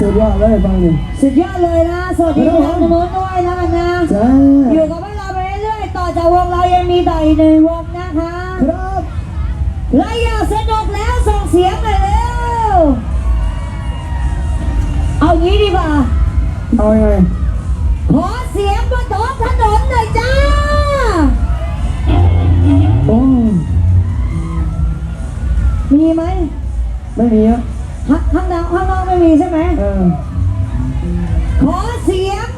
สุดยอดเลยฟังนี่สุดยอดเลยนะ สวัสดีทางโน้นด้วยแล้วกันนะ จ้าอยู่กับพวกเราไปเรื่อยๆ ต่อจากวงเรายังมีต่ออีกหนึ่งวงนะคะครับใครอยากสนุกแล้วส่งเสียงหน่อยเร็ว เอางี้ดีกว่า เอาไงขอเสียงบนท้องถนนหน่อยจ้า โอ้มีไหมไม่มีอะ ข้างข้างนอกข้างนอกไม่มีใช่ไหม เออ ขอเสียง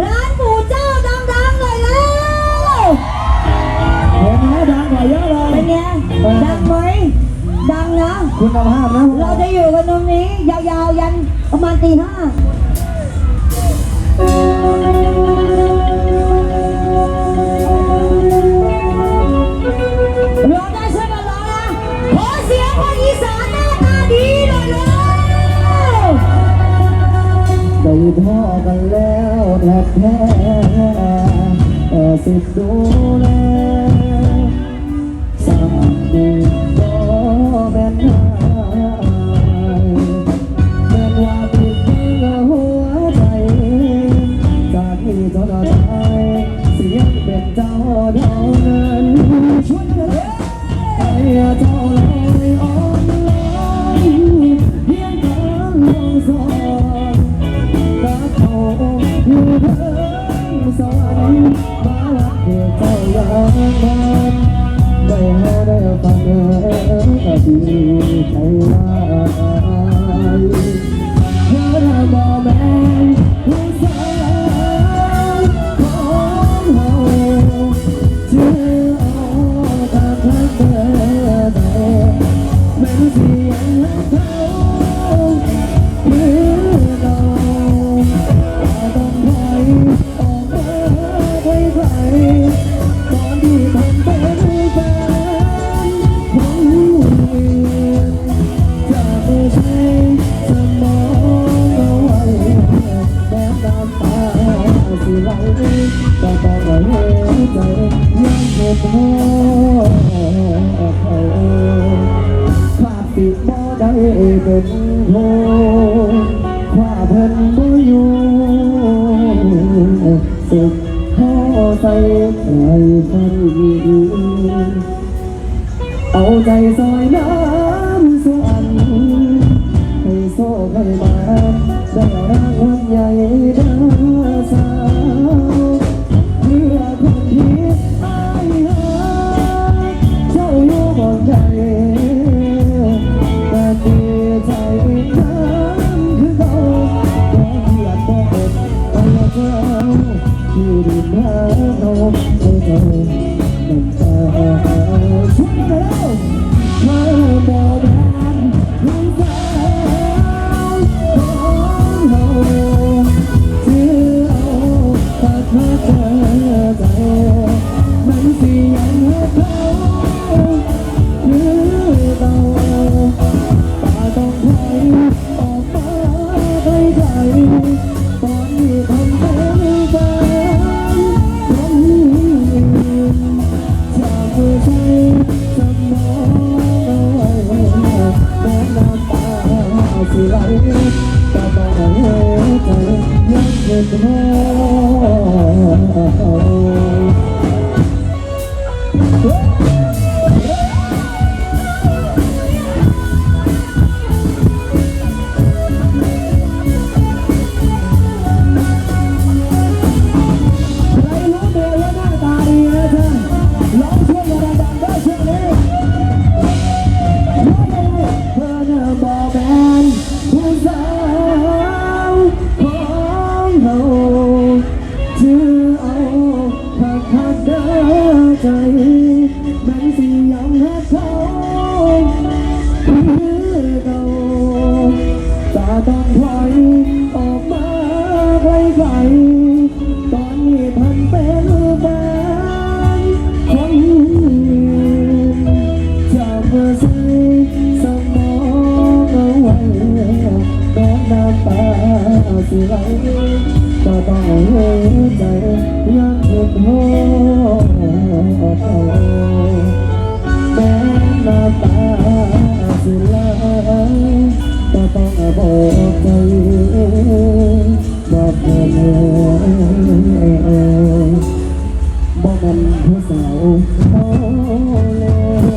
ร้านหมูเจ้าดังๆหน่อยเร็วเห็นไหมดังกว่าเยอะเลย เป็นไงดังไหมดังนะ คุณภาพนะเราจะอยู่กันตรงนี้ ยาวๆยันประมาณตีห้า ได้พอกันแล้วแท้แท้แต่สิดูแลสามีก็แม่นหายแม่นว่าติดที่หัวใจจากที่จนตายเสียงเป็นเจ้าเท่า อก็ดี แล้วเจ้าที่ดินหาเราให้เธอ ก็ ม่นสิยังหักเขาคือเก่าตาต้องถอยออกมาไกลๆตอนนี้พันเป็นแฟนคนจะเพื่อใส่สมองเอาไว้แม้น้ำตาสิไหลก็ต้องเอาหัวใจยังเก็บหัวเขา แม้น้ำตาสิไหลก็ต้องบอกใจบอกเธอบอกกันผู้สาวโอ้เลย